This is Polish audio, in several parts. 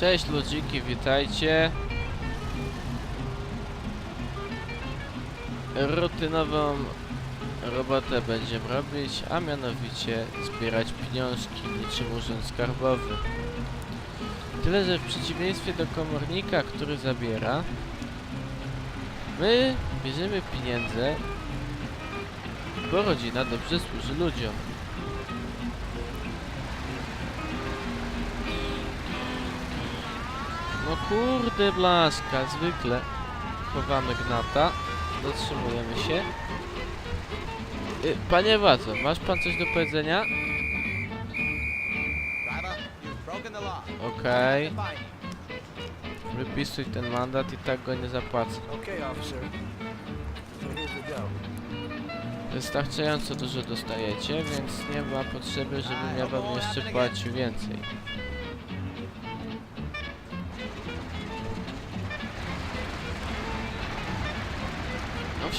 Cześć ludziki, witajcie. Rutynową robotę będziemy robić, a mianowicie zbierać pieniążki niczym urząd skarbowy. Tyle, że w przeciwieństwie do komornika, który zabiera, my bierzemy pieniądze, bo rodzina dobrze służy ludziom. No kurde blaszka, zwykle chowamy gnata, zatrzymujemy się. Y, Panie władzo, masz pan coś do powiedzenia? Okej, you. wypisuj ten mandat i tak go nie zapłacę. Okay. Wystarczająco dużo dostajecie, więc nie ma potrzeby, żebym ja wam jeszcze płacił więcej.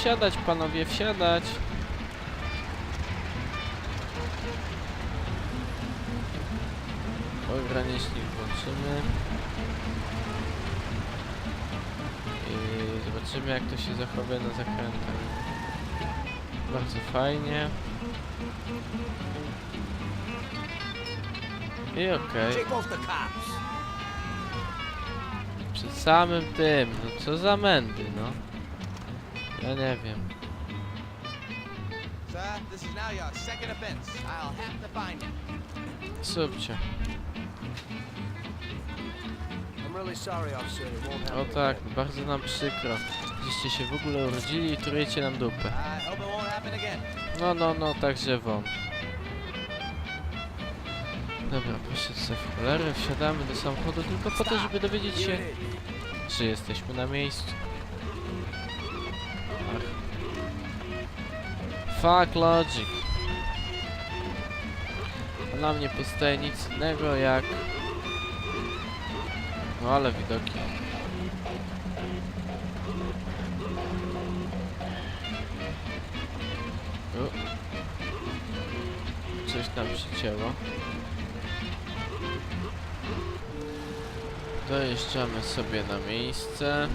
Wsiadać panowie, wsiadać. Ogranicznik włączymy. I zobaczymy jak to się zachowuje na zakrętach. Bardzo fajnie. I okej. Cops. Przed samym tym, no co za mędy, no. Ja nie wiem. Sir, this is now your second offense. I'll have to find you. Subcie. I'm really sorry, officer. It won't happen. O tak, bardzo nam przykro. Żeście się w ogóle urodzili i trujecie nam dupę. I hope it won't happen again. No, no, no, także wam. Dobra, proszę sobie w cholerę, wsiadamy do samochodu tylko po to, żeby dowiedzieć się, czy jesteśmy na miejscu. Fuck logic. A nam nie pozostaje nic innego jak... No ale widoki. U. Coś tam przycięło. Dojeżdżamy sobie na miejsce.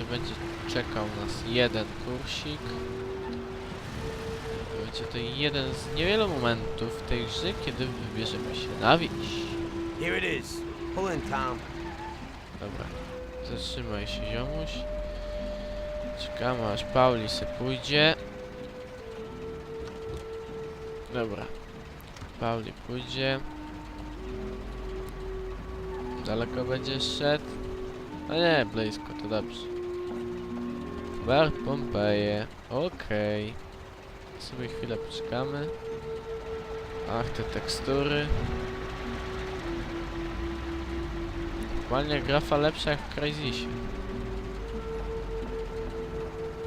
Jeszcze będzie czekał nas jeden kursik. Będzie to jeden z niewielu momentów w tej grze, kiedy wybierzemy się na wieś. Here it is. Pull in, Tom. Dobra, zatrzymaj się ziomuś. Czekamy aż Pauli se pójdzie. Dobra, Pauli pójdzie. Daleko będzie szedł? A nie, blisko, to dobrze. Bar Pompeje, okej. Sobie chwilę poczekamy. Ach, te tekstury. Aktualnie grafa lepsza jak w Crysisie.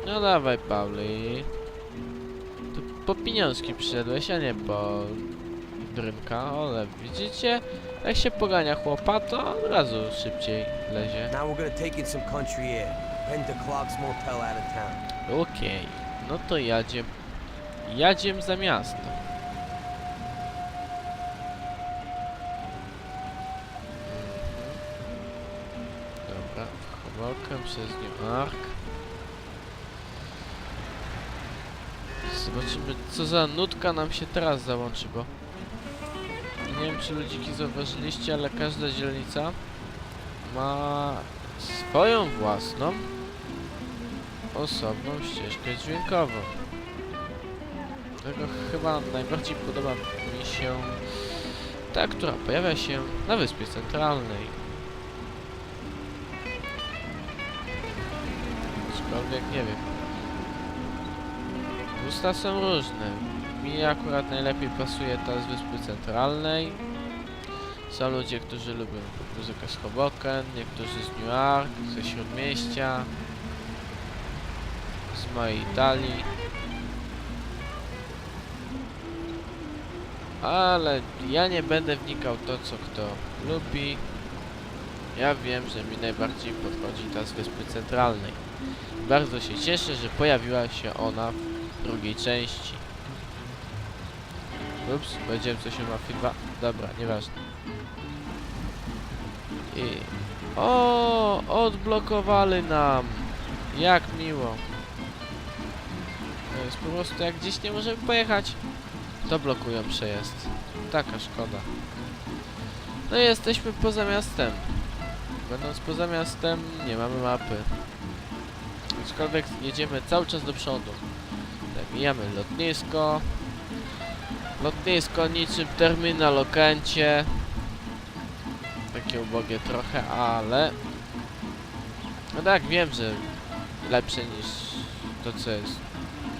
No dawaj, Pauli. Tu po pieniążki przyszedłeś, a nie po drynka, ale widzicie? Jak się pogania chłopa, to od razu szybciej lezie. Now we're gonna take in some country air. Clark's Motel out of town. Okej, no to jadziem. Jadziem za miasto. Dobra, chowalkę przez New Ark. Zobaczymy, co za nutka nam się teraz załączy, bo... Nie wiem, czy ludziki zauważyliście, ale każda dzielnica ma swoją własną osobną ścieżkę dźwiękową. Tego chyba najbardziej podoba mi się ta, która pojawia się na Wyspie Centralnej. Aczkolwiek nie wiem. Gusta są różne. Mi akurat najlepiej pasuje ta z Wyspy Centralnej. Są ludzie, którzy lubią muzykę z Hoboken, niektórzy z Newark, ze Śródmieścia, z mojej Italii. Ale ja nie będę wnikał to, co kto lubi. Ja wiem, że mi najbardziej podchodzi ta z Wyspy Centralnej. Bardzo się cieszę, że pojawiła się ona w drugiej części. Ups, powiedziałem coś o Mafii 2. Dobra, nieważne. I... O, odblokowali nam. Jak miło. To jest po prostu jak gdzieś nie możemy pojechać, to blokują przejazd. Taka szkoda. No i jesteśmy poza miastem. Będąc poza miastem, nie mamy mapy. Aczkolwiek jedziemy cały czas do przodu. Mijamy lotnisko. Lotnisko niczym terminal Okęcie. Takie ubogie trochę, ale... No tak, wiem, że lepsze niż to co jest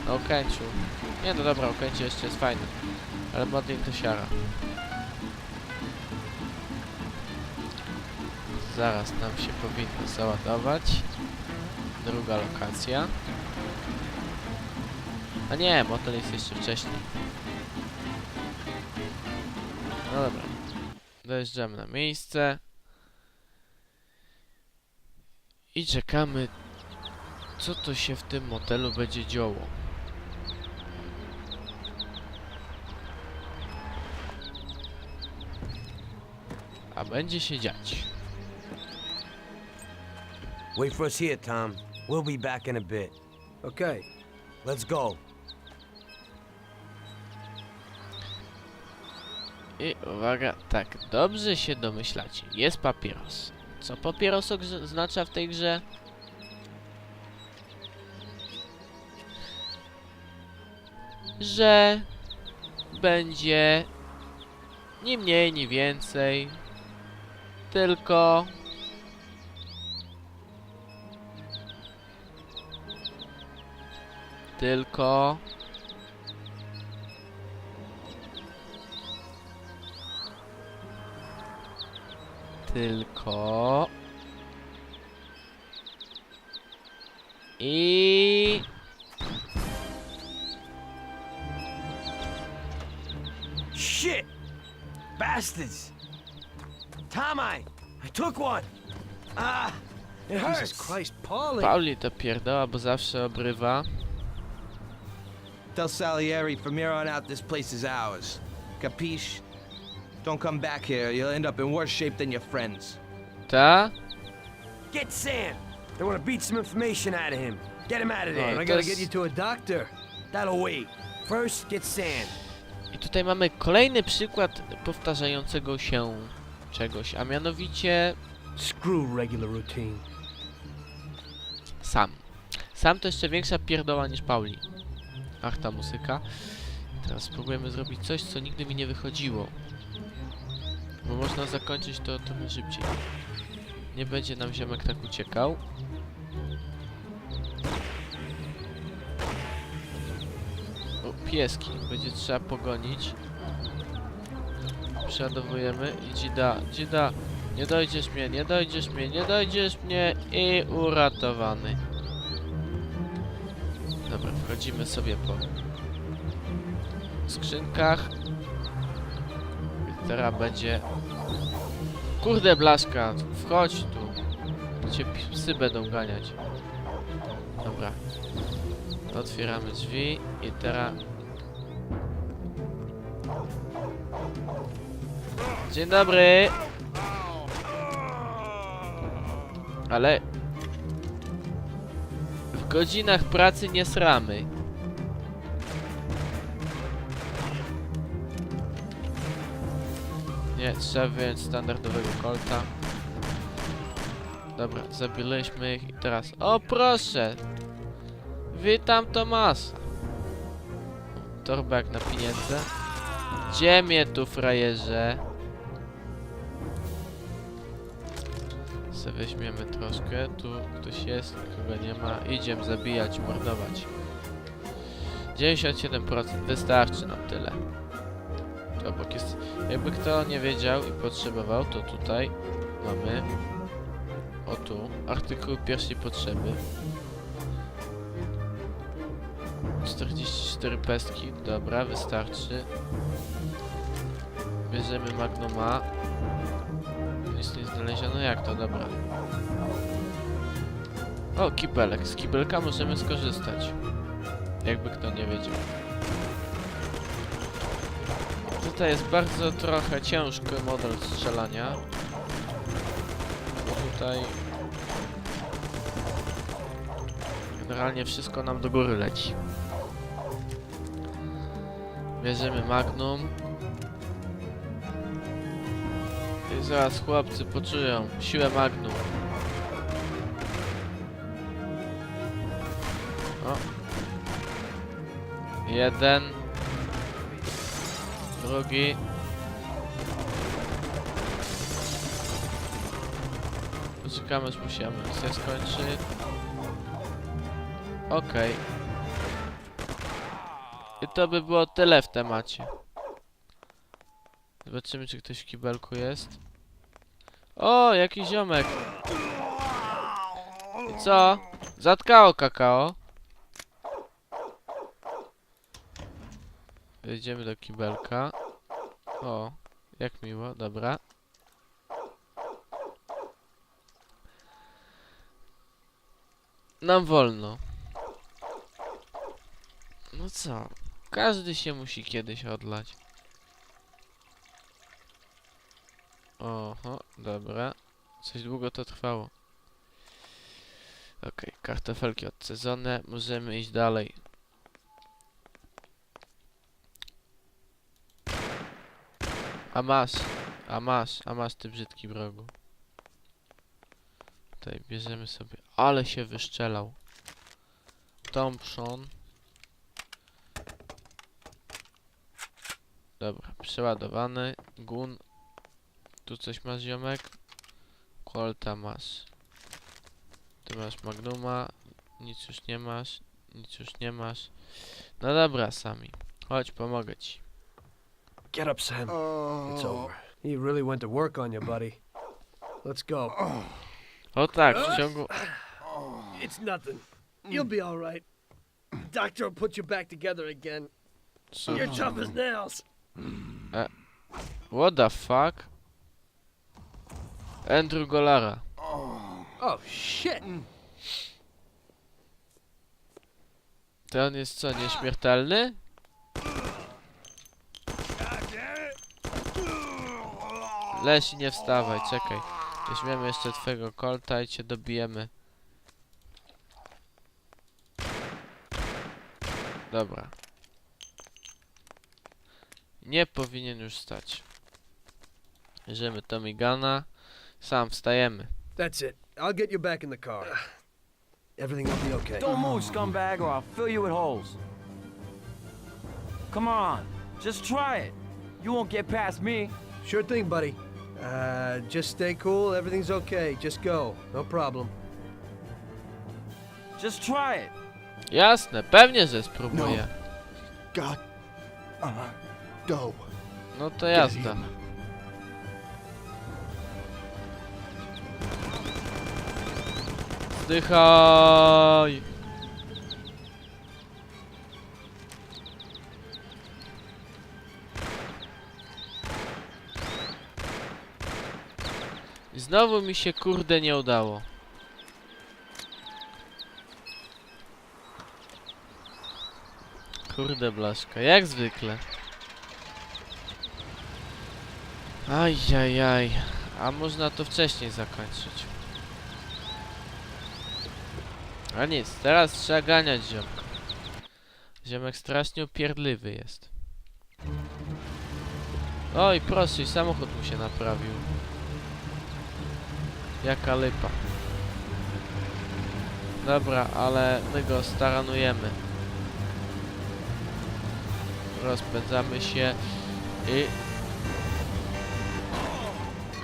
na Okęciu. Nie, no dobra, Okęcie jeszcze jest fajne. Ale modding to siara. Zaraz nam się powinno załadować. Druga lokacja. A nie, motel jest jeszcze wcześniej. No dobra. Dojeżdżamy na miejsce. I czekamy, co to się w tym motelu będzie działo. A będzie się dziać. Wait for us here, Tom. We'll be back in a bit. Okay. Let's go. I uwaga, tak, dobrze się domyślacie. Jest papieros. Co papieros oznacza w tej grze? Że będzie ni mniej, ni więcej, tylko tylko tylko i Shit! Bastards! Tom, I, I took one. Ah, it hurts. Jesus Christ, Paulie. Pauli to pierdoła, bo zawsze obrywa. Tell Salieri from here on out this place is ours. Capiche? Don't come back here. You'll end up in worse shape than your friends. Ta? Get Sam. They want to beat some information out of him. Get him out of there. And I to gotta jest- get you to a doctor. That'll wait. First, get Sam. I tutaj mamy kolejny przykład powtarzającego się czegoś, a mianowicie Screw regular routine. Sam. Sam to jeszcze większa pierdoła niż Pauli. Ach, ta muzyka. Teraz spróbujemy zrobić coś, co nigdy mi nie wychodziło. Bo można zakończyć to trochę szybciej. Nie będzie nam ziomek tak uciekał. O, pieski. Będzie trzeba pogonić. Przeładowujemy i dzida, dzida. Nie dojdziesz mnie, nie dojdziesz mnie, nie dojdziesz mnie i uratowany. Dobra, wchodzimy sobie po skrzynkach. Teraz będzie... Kurde blaszka, wchodź tu. Cię psy będą ganiać. Dobra. Otwieramy drzwi i teraz... Dzień dobry! Ale... W godzinach pracy nie sramy. Trzeba wyjąć standardowego kolta. Dobra, zabiliśmy ich i teraz... O proszę! Witam Tomasa! Torba jak na pieniądze. Gdzie mnie tu frajerze? Se weźmiemy troszkę, tu ktoś jest, kogo nie ma. Idziemy zabijać, mordować. 97% wystarczy nam tyle. Obok jest. Jakby kto nie wiedział i potrzebował, to tutaj mamy. O tu, artykuł pierwszej potrzeby. 44 pestki, dobra, wystarczy. Bierzemy Magnuma. Nic nie znaleziono, jak to, dobra. O, kibelek. Z kibelka możemy skorzystać. Jakby kto nie wiedział. Tutaj jest bardzo trochę ciężki model strzelania. bo tutaj... Generalnie wszystko nam do góry leci. Bierzemy Magnum. I zaraz chłopcy poczują siłę Magnum. O. Jeden. Drugi. Poczekamy, aż mu się skończy. Okej. I to by było tyle w temacie. Zobaczymy, czy ktoś w kibelku jest. O, jakiś ziomek. I co? Zatkało kakao. Wejdziemy do kibelka. O, jak miło, dobra. Nam wolno. No co? Każdy się musi kiedyś odlać. Oho, dobra. Coś długo to trwało. Okej, kartofelki odcedzone. Możemy iść dalej. A masz, a masz, a masz ty brzydki wrogu. Tutaj bierzemy sobie. Ale się wyszczelał. Thompson. Dobra, przeładowany. Gun. Tu coś masz ziomek. Kolta masz. Ty masz Magnuma. Nic już nie masz. Nic już nie masz. No dobra, sami. Chodź, pomogę ci. Get up, Sam. It's over. He really went to work on you, buddy. Let's go. O tak, w ciągu... It's nothing. You'll be all right. Doctor will put you back together again. You're tough as nails. What the fuck? Andrew Golara. Oh, shit. To on jest co, nieśmiertelny? Leś, nie wstawaj, czekaj. Weźmiemy jeszcze twojego kolta i cię dobijemy. Dobra. Nie powinien już stać. Bierzemy Tommy Gana. Sam wstajemy. That's it. I'll get you back in the car. Everything will be okay. Don't move, scumbag, or I'll fill you with holes. Come on, just try it. You won't get past me. Sure thing, buddy. Uh, just stay cool. Everything's okay. Just go. No problem. Just try it. Jasne, pewnie, że spróbuję. God. Uh, go. No to jazda. Zdychaj! Znowu mi się kurde nie udało. Kurde blaszka, jak zwykle. Ajajaj, a można to wcześniej zakończyć. A nic, teraz trzeba ganiać ziomka. Ziomek strasznie upierdliwy jest. Oj, proszę, samochód mu się naprawił. Jaka lipa. Dobra, ale my go staranujemy. Rozpędzamy się i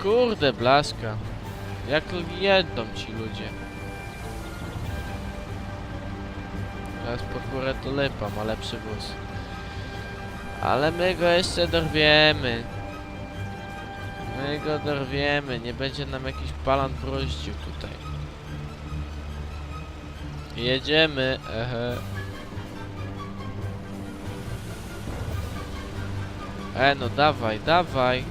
Kurde, blaszka. Jak jedą ci ludzie. Teraz pod górę to lepa, ma lepszy wóz. Ale my go jeszcze dorwiemy. My go dorwiemy, nie będzie nam jakiś palan bruździł tutaj. Jedziemy, ehe. E, no dawaj, dawaj.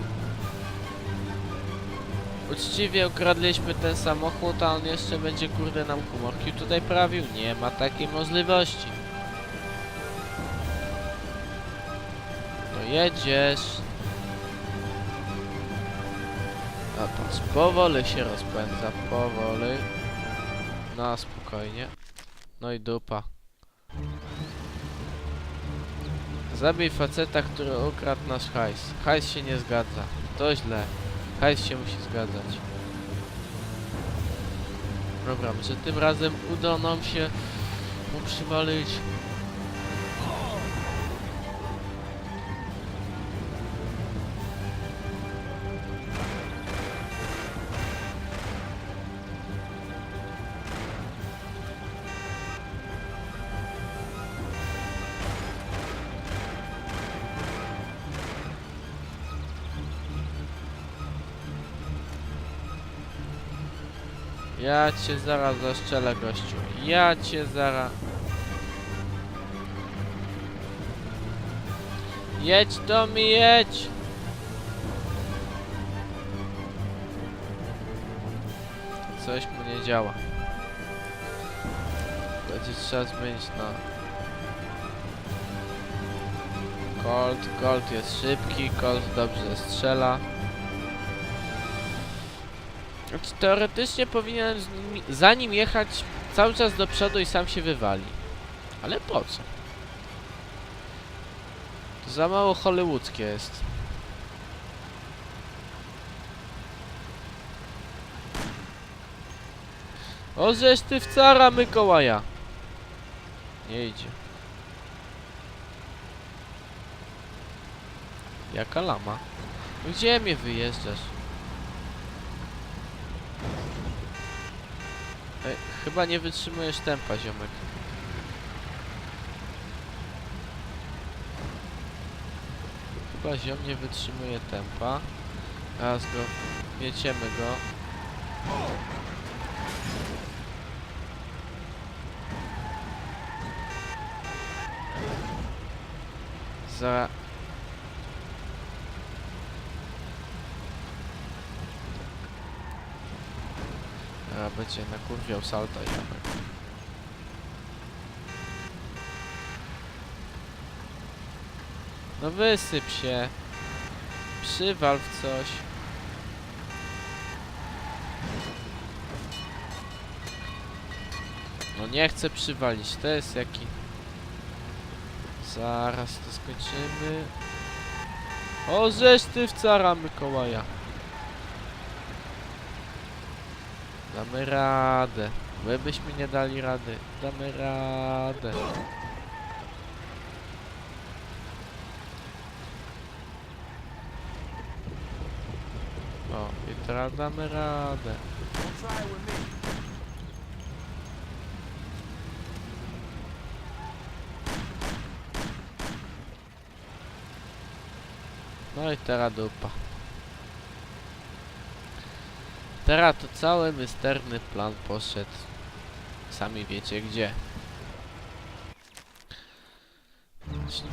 Uczciwie ukradliśmy ten samochód, a on jeszcze będzie kurde nam humorki tutaj prawił? Nie ma takiej możliwości. No jedziesz. No powoli się rozpędza, powoli. Na spokojnie. No i dupa. Zabij faceta, który ukradł nasz hajs. Hajs się nie zgadza. To źle. Hajs się musi zgadzać. Dobra, może tym razem uda nam się mu przywalić. Ja cię zaraz zaszczelę, gościu. Ja cię zaraz... Jedź do mnie, jedź! Coś mu nie działa. Będzie trzeba zmienić na... Colt, Colt jest szybki, Colt dobrze strzela. Znaczy, teoretycznie powinien z nim, za nim jechać cały czas do przodu i sam się wywali. Ale po co? To za mało hollywoodzkie jest. O, żeś ty w cara Mikołaja. Nie idzie. Jaka lama? Gdzie mnie wyjeżdżasz? Chyba nie wytrzymujesz tempa, ziomek. Chyba ziom nie wytrzymuje tempa. Teraz go, mieciemy go. Za... A będzie nakurwiał salta ziomek. No wysyp się. Przywal w coś. No nie chcę przywalić, to jest jaki... Zaraz to skończymy. O, żeś ty w cara. Damy radę. Wy byśmy nie dali rady. Damy radę. O, i teraz damy radę. No i teraz dupa. Teraz to cały misterny plan poszedł. Sami wiecie gdzie.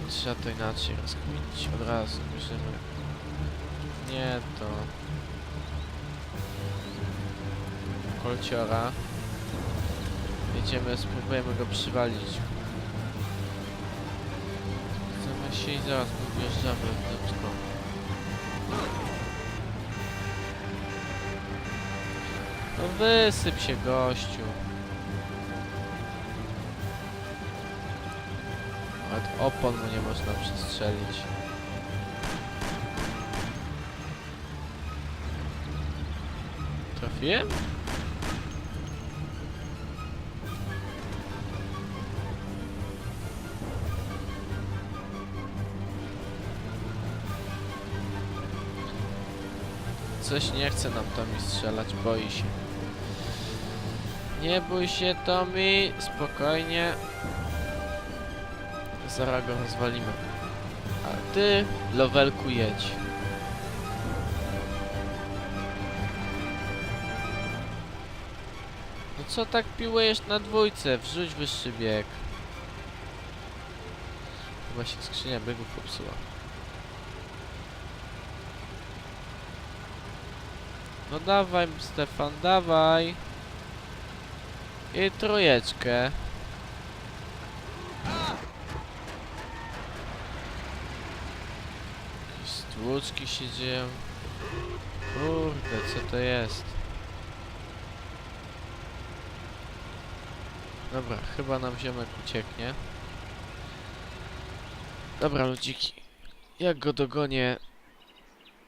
Trzeba to inaczej rozkminić. Od razu bierzemy. Nie to. Kolciora. Jedziemy, spróbujemy go przywalić. Chcemy się i zaraz podjeżdżamy w. No wysyp się gościu. Nawet opon mu nie można przestrzelić. Trafiłem? Coś nie chce nam Tommy strzelać, boi się. Nie bój się Tommy, spokojnie. Zaraz go rozwalimy. A ty, Lowelku, jedź. No co tak piłujesz na dwójce? Wrzuć wyższy bieg. Chyba się skrzynia biegów popsuła. No dawaj, Stefan, dawaj. I trójeczkę. Stłuczki się dzieją. Kurde, co to jest. Dobra, chyba nam ziomek ucieknie. Dobra, ludziki. Jak go dogonię,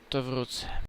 to wrócę.